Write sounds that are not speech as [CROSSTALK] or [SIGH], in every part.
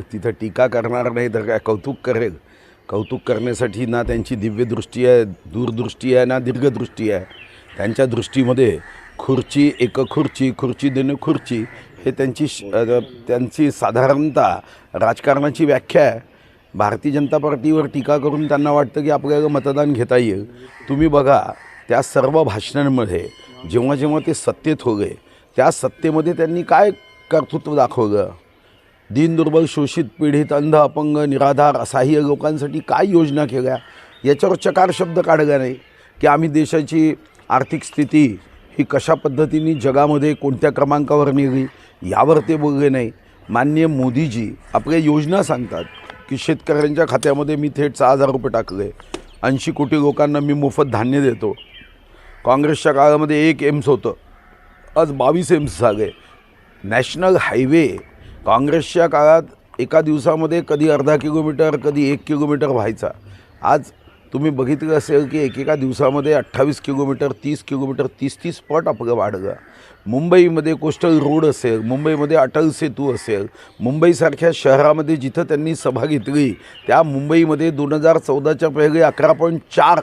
तिथं टीका करणार नाही तर काय कौतुक करेल. कौतुक करण्यासाठी ना त्यांची दिव्यदृष्टी आहे दूरदृष्टी आहे ना दीर्घदृष्टी आहे. त्यांच्या दृष्टीमध्ये खुर्ची एक खुर्ची खुर्ची देणं खुर्ची हे त्यांची श- त्यांची साधारणतः राजकारणाची व्याख्या आहे. भारतीय जनता पार्टीवर टीका करून त्यांना वाटतं की आपल्याला मतदान घेता येईल. तुम्ही बघा त्या सर्व भाषणांमध्ये जेव्हा जेव्हा ते सत्तेत हो गए त्या सत्तेमध्ये त्यांनी काय कर्तृत्व दाखवलं? दीन दुर्बल शोषित पीडित अंध अपंग निराधार असहाय्य लोकांसाठी काय योजना केल्या? याच्यावर चकार शब्द काढला नाही की आम्ही देशाची आर्थिक स्थिती ही कशा पद्धतीने जगामध्ये कोणत्या क्रमांकावर नेली यावर ते बोलले नाही. माननीय मोदीजी आपल्या योजना सांगतात की शेतकऱ्यांच्या खात्यामध्ये मी थेट सहा हजार रुपये टाकले. ऐंशी कोटी लोकांना मी मोफत धान्य देतो. काँग्रेसच्या काळामध्ये एक एम्स होतं. आज बावीस एम्स झाले. नॅशनल हायवे काँग्रेसच्या काळात एका दिवसामध्ये कधी अर्धा किलोमीटर कधी एक किलोमीटर व्हायचा. आज तुम्ही बघितलं असेल की एकेका दिवसामध्ये अठ्ठावीस किलोमीटर तीस किलोमीटर तीस तीस पट आपलं वाढलं. मुंबईमध्ये कोस्टल रोड असेल मुंबईमध्ये अटल सेतू असेल मुंबईसारख्या शहरामध्ये जिथं त्यांनी सभा घेतली त्या मुंबईमध्ये दोन हजार चौदाच्या पहिले अकरा पॉईंट चार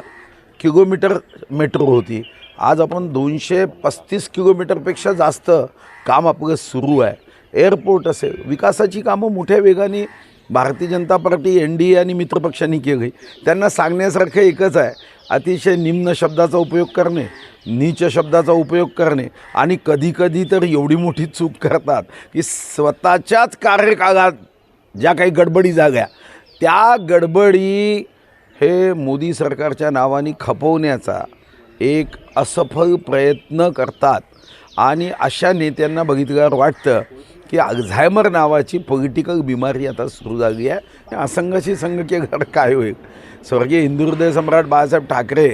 किलोमीटर मेट्रो होती. आज आपण दोनशे पस्तीस किलोमीटरपेक्षा जास्त काम आपलं सुरू आहे. एअरपोर्ट असेल. विकासाची कामं मोठ्या वेगाने Bharatiya Janata Party N D A आणि मित्रपक्षांनी केली. त्यांना सांगण्यासारखं एकच आहे अतिशय निम्न शब्दाचा उपयोग करणे नीच शब्दाचा उपयोग करणे आणि कधीकधी तर एवढी मोठी चूक करतात की स्वतःच्याच कार्यकाळात ज्या काही गडबडी जाग्या त्या गडबडी हे मोदी सरकारच्या नावाने खपवण्याचा एक असफल प्रयत्न करतात. आणि अशा नेत्यांना बघितल्यावर वाटतं की अल्झायमर नावाची पॉलिटिकल बिमारी आता सुरू झाली आहे. असंघाशी संघ घर काय होईल? स्वर्गीय हिंदुहृदय सम्राट बाळासाहेब ठाकरे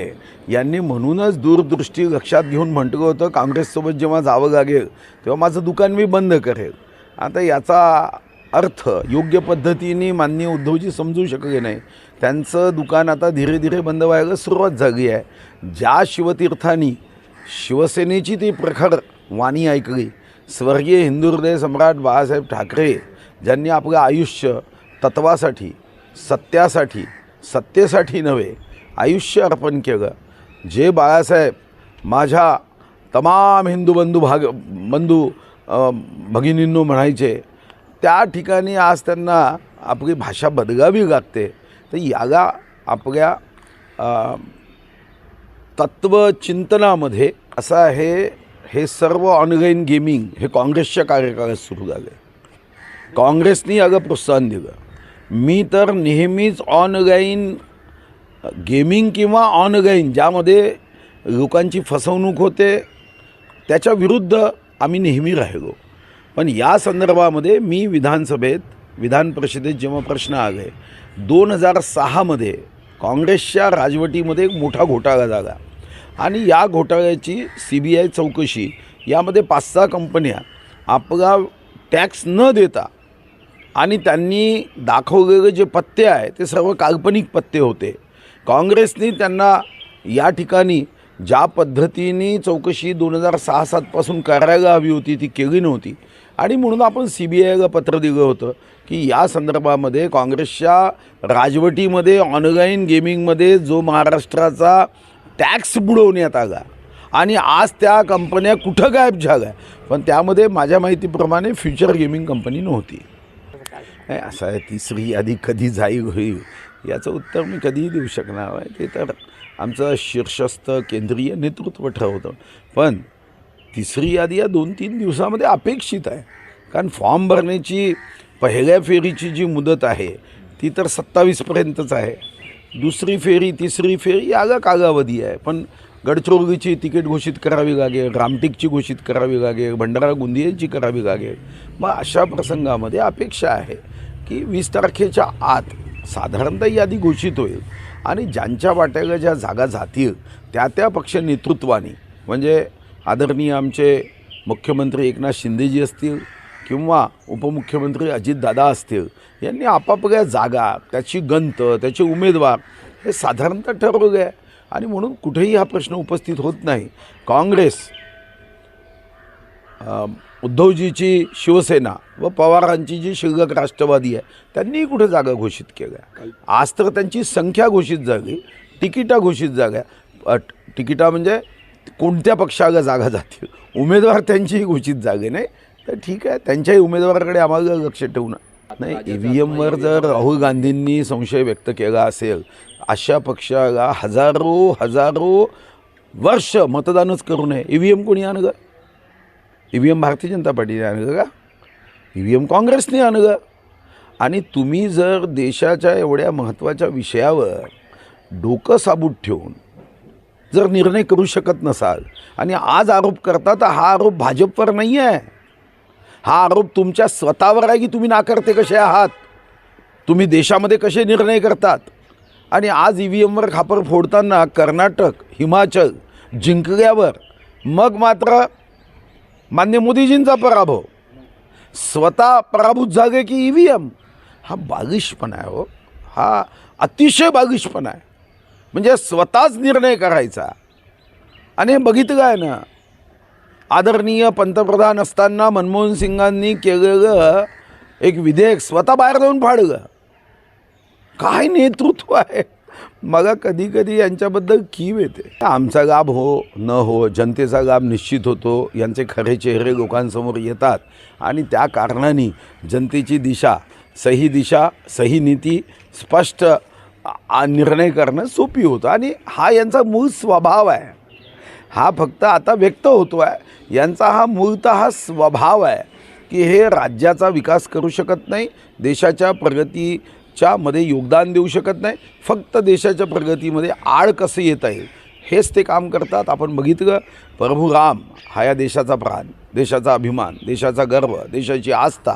यांनी म्हणूनच दूरदृष्टी लक्षात घेऊन म्हटलं होतं काँग्रेससोबत जेव्हा जावं लागेल तेव्हा माझं दुकान मी बंद करेल. आता याचा अर्थ योग्य पद्धतीने माननीय उद्धवजी समजू शकले नाही. त्यांचं दुकान आता धीरे धीरे बंद व्हायला सुरुवात झाली आहे. ज्या शिवतीर्थांनी शिवसेनेची ती प्रखर वाणी ऐकली स्वर्गीय हिंदुहृदय सम्राट बाळासाहेब ठाकरे ज्यांनी आपलं आयुष्य तत्वासाठी सत्यासाठी सत्तेसाठी नव्हे आयुष्य अर्पण केलं. जे बाळासाहेब माझ्या तमाम हिंदू बंधू भाग बंधू भगिनींनो म्हणायचे त्या ठिकाणी आज त्यांना आपली भाषा बदलावी लागते. तर याला आपल्या तत्वचिंतनामध्ये असं आहे हे सर्व ऑनलाईन गेमिंग हे काँग्रेसच्या कार्यकाळात सुरू झाले. काँग्रेसनी अगं प्रोत्साहन दिलं. मी तर नेहमीच ऑनलाईन गेमिंग किंवा ऑनलाईन ज्यामध्ये लोकांची फसवणूक होते त्याच्या विरुद्ध आम्ही नेहमी राहिलो. पण या संदर्भामध्ये मी विधानसभेत विधान परिषदेत जेव्हा प्रश्न आले दोन हजार सहामध्ये काँग्रेसच्या राजवटीमध्ये एक मोठा घोटाळा झाला. आणि या घोटाळ्याची सी बी आय चौकशी यामध्ये पाच सहा कंपन्या आपला टॅक्स न देता आणि त्यांनी दाखवलेले जे पत्ते आहे ते सर्व काल्पनिक पत्ते होते. काँग्रेसने त्यांना या ठिकाणी ज्या पद्धतीने चौकशी दोन हजार सहा सातपासून करायला हवी होती ती केली नव्हती. आणि म्हणून आपण सी बी आयला पत्र दिलं होतं की या संदर्भामध्ये काँग्रेसच्या राजवटीमध्ये ऑनलाईन गेमिंगमध्ये जो महाराष्ट्राचा टॅक्स बुडवण्यात आला. आणि आज त्या कंपन्या कुठं गायब झाल्या? पण त्यामध्ये माझ्या माहितीप्रमाणे फ्युचर गेमिंग कंपनी नव्हती. नाही असं आहे तिसरी यादी कधी जाईल होईल याचं उत्तर मी कधीही देऊ शकणार आहे ते तर आमचं शीर्षस्थ केंद्रीय नेतृत्व ठरवतं. पण तिसरी यादी या दोन तीन दिवसामध्ये अपेक्षित आहे. कारण फॉर्म भरण्याची पहिल्या फेरीची जी मुदत आहे ती तर सत्तावीसपर्यंतच आहे. दुसरी फेरी तिसरी फेरी याला कालावधी आहे. पण गडचिरोलीची तिकीट घोषित करावी लागेल रामटेकची घोषित करावी लागेल भंडारा गोंदियाची करावी लागेल. मग अशा प्रसंगामध्ये अपेक्षा आहे की वीस तारखेच्या आत साधारणतः यादी घोषित होईल. आणि ज्यांच्या वाट्याला ज्या जागा जातील त्या त्या पक्ष नेतृत्वाने म्हणजे आदरणीय आमचे मुख्यमंत्री एकनाथ शिंदेजी असतील किंवा उपमुख्यमंत्री अजितदादा असतील यांनी आपापल्या जागा त्याची गंत त्याचे उमेदवार हे साधारणतः ठरवले आहे आणि म्हणून कुठेही हा प्रश्न उपस्थित होत नाही. काँग्रेस उद्धवजीची शिवसेना व पवारांची जी शिल्लक राष्ट्रवादी आहे त्यांनीही कुठे जागा घोषित केल्या? आज तर त्यांची संख्या घोषित झाली तिकिटा घोषित जागा तिकिटा म्हणजे कोणत्या पक्षाला जागा जातील? उमेदवार त्यांचीही घोषित जागे नाही. तर ठीक आहे त्यांच्याही उमेदवाराकडे आम्हाला लक्ष ठेवणं नाही ई व्ही एमवर जर राहुल गांधींनी संशय व्यक्त केला असेल अशा पक्षाला हजारो हजारो वर्ष मतदानच करू नये. ई व्ही एम कोणी आणलं E V M Bharatiya Janata पार्टीने आणलं का? ई व्ही एम काँग्रेसने आणलं आणि तुम्ही जर देशाच्या एवढ्या महत्त्वाच्या विषयावर डोकं साबूत ठेवून जर निर्णय करू शकत नसाल आणि आज आरोप करता तर हा आरोप भाजपवर नाही आहे हा आरोप तुमच्या स्वतःवर आहे की तुम्ही नाकारते कसे आहात? तुम्ही देशामध्ये कसे निर्णय करतात? आणि आज ई व्ही एमवर खापर फोडताना कर्नाटक हिमाचल जिंकल्यावर मग मात्र मान्य मोदीजींचा पराभव. स्वतः पराभूत झाले की ई व्ही एम हा बालिशपणा आहे हो. हा अतिशय बालिशपणा आहे. म्हणजे स्वतःच निर्णय करायचा. आणि हे बघितलं आहे ना आदरणीय पंतप्रधान असताना मनमोहन सिंगांनी केलेलं एक विधेयक स्वतः बाहेर जाऊन फाडलं. काय नेतृत्व आहे? मला कधी कधी यांच्याबद्दल कीव येते. आमचा लाभ हो न हो जनतेचा लाभ निश्चित होतो यांचे खरे चेहरे लोकांसमोर येतात आणि त्या कारणाने जनतेची दिशा सही दिशा सही नीती स्पष्ट निर्णय करणं सोपी होतं. आणि हा यांचा मूळ स्वभाव आहे. हा फक्त आता व्यक्त होतो आहे यांचा हा मूळत हा स्वभाव आहे की हे राज्याचा विकास करू शकत नाही देशाच्या प्रगतीच्या मध्ये योगदान देऊ शकत नाही फक्त देशाच्या प्रगतीमध्ये आड कसं येता येईल हेच ते काम करतात. आपण बघितलं प्रभू राम हा या देशाचा प्राण देशाचा अभिमान देशाचा गर्व देशाची आस्था.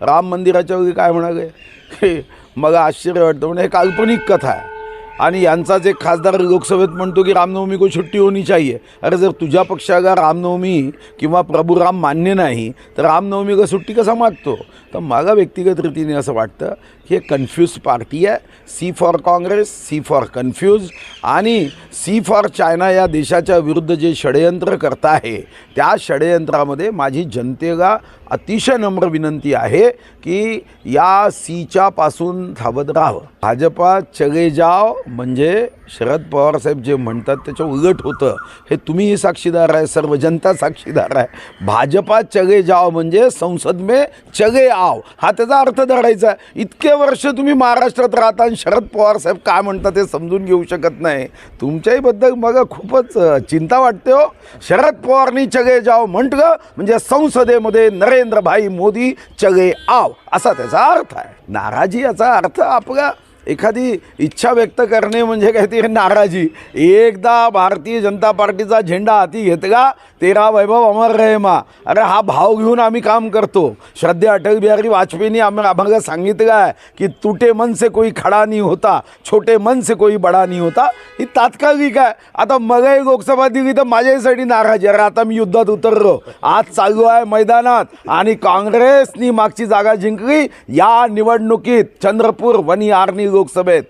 राम मंदिराच्या वेळी काय म्हणाले? [LAUGHS] हे मला आश्चर्य वाटतं. म्हणजे हे काल्पनिक कथा आहे. आणि यांचा जे खासदार लोकसभेत म्हणतो की रामनवमी को छुट्टी होनी चाहिए. अरे जर तुझ्या पक्षाला रामनवमी किंवा प्रभू राम मान्य नाही तर रामनवमी का सुट्टी कसा मागतो? तर मला व्यक्तिगत रीतीने असं वाटतं की हे कन्फ्यूज पार्टी आहे. C for Congress C for confuse आणि सी फॉर चायना या देशाच्या विरुद्ध जे षडयंत्र करत आहे त्या षडयंत्रामध्ये माझी जनतेला अतिशय नम्र विनंती आहे की या सीच्या पासून राहावं. भाजपा चले जाव म्हणजे शरद पवार साहेब जे म्हणतात त्याच्या उलट होतं. हे तुम्हीही साक्षीदार आहे सर्व जनता साक्षीदार आहे. भाजपा चगे जाव म्हणजे संसद मे चगे आव. हा त्याचा अर्थ धरायचा आहे. इतके वर्ष तुम्ही महाराष्ट्रात राहता आणि शरद पवार साहेब काय म्हणतात ते समजून घेऊ शकत नाही. तुमच्याहीबद्दल मग खूपच चिंता वाटते हो. शरद पवारनी चगे जाव म्हटलं म्हणजे संसदेमध्ये नरेंद्रभाई मोदी चगे आव. असा त्याचा अर्थ आहे. नाराजी याचा अर्थ आपला एखादी इच्छा व्यक्त करणे म्हणजे काहीतरी नाराजी. एकदा भारतीय जनता पार्टीचा झेंडा हाती घेतला तेरा वैभव अमर रहेमा अरे हा भाव घेऊन आम्ही काम करतो. श्रद्धे अटल बिहारी वाजपेयींनी आम्ही आम्हाला सांगितलं आहे की तुटे मन से कोई खडा नाही होता छोटे मन से कोई बडा नाही होता. ही तात्कालिक आहे. आता मलाही लोकसभा दिली तर माझ्यासाठी नाराजी अरे आता मी युद्धात उतरलो. आज चालू आहे मैदानात आणि काँग्रेसनी मागची जागा जिंकली. या निवडणुकीत चंद्रपूर वनी आर्नी लोकसभेत.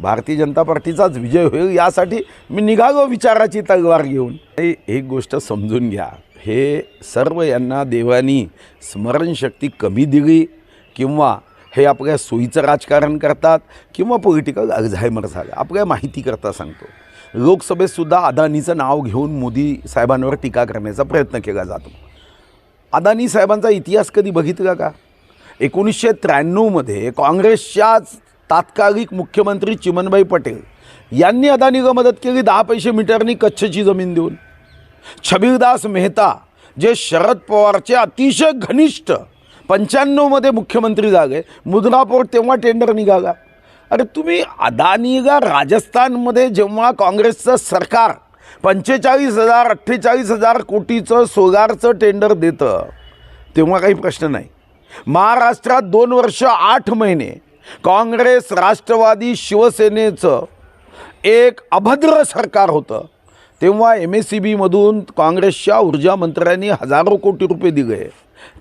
भारतीय जनता पार्टीचाच विजय होईल यासाठी मी निघालो विचाराची तलवार घेऊन. हे एक गोष्ट समजून घ्या. हे सर्व यांना देवानी स्मरणशक्ती कमी दिली किंवा हे आपल्या सोयीचं राजकारण करतात किंवा पॉलिटिकल अल्झायमर झालं आपल्या माहिती करता सांगतो. लोकसभेतसुद्धा अदानीचं नाव घेऊन मोदी साहेबांवर टीका करण्याचा प्रयत्न केला जातो. अदानी साहेबांचा इतिहास कधी बघितला का? एकोणीसशे त्र्याण्णवमध्ये काँग्रेसच्याच तात्कालिक मुख्यमंत्री चिमनबाई पटेल यांनी अदानीला मदत केली दहा पैसे मीटरनी कच्छची जमीन देऊन. छबीरदास मेहता जे शरद पवारचे अतिशय घनिष्ठ पंच्याण्णवमध्ये मुख्यमंत्री झाले मुद्रापोर तेव्हा टेंडर निघाला. अरे तुम्ही अदानीला राजस्थानमध्ये जेव्हा काँग्रेसचं सरकार पंचेचाळीस हजार अठ्ठेचाळीस हजार कोटीचं सोलारचं टेंडर देतं तेव्हा काही प्रश्न नाही. महाराष्ट्रात दोन वर्ष आठ महिने काँग्रेस राष्ट्रवादी शिवसेनेचं एक अभद्र सरकार होतं. तेव्हा एम एस सी बीमधून काँग्रेसच्या ऊर्जा मंत्र्यांनी हजारो कोटी रुपये दिले.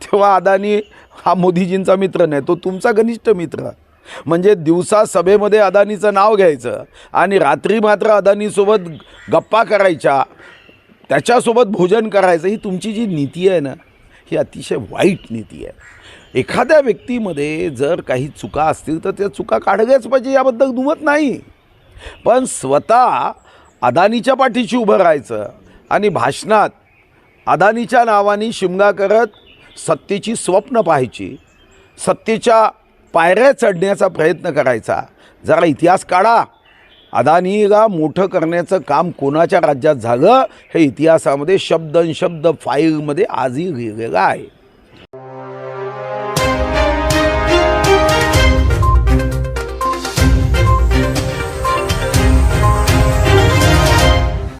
तेव्हा अदानी हा मोदीजींचा मित्र नाही तो तुमचा घनिष्ठ मित्र. म्हणजे दिवसा सभेमध्ये अदानीचं नाव घ्यायचं आणि रात्री मात्र अदानीसोबत गप्पा करायच्या त्याच्यासोबत भोजन करायचं ही तुमची जी नीती आहे ना ही अतिशय वाईट नीती आहे. एखाद्या व्यक्तीमध्ये जर काही चुका असतील तर त्या चुका काढल्याच पाहिजे याबद्दल दुमत नाही. पण स्वतः अदानीच्या पाठीशी उभं राहायचं आणि भाषणात अदानीच्या नावाने शिमगा करत सत्तेची स्वप्न पाहायची सत्तेच्या पायऱ्या चढण्याचा प्रयत्न करायचा. जरा इतिहास काढा. अदानीला मोठं करण्याचं काम कोणाच्या राज्यात झालं हे इतिहासामध्ये शब्द शब्द फाईलमध्ये आजही लिहिलेलं आहे.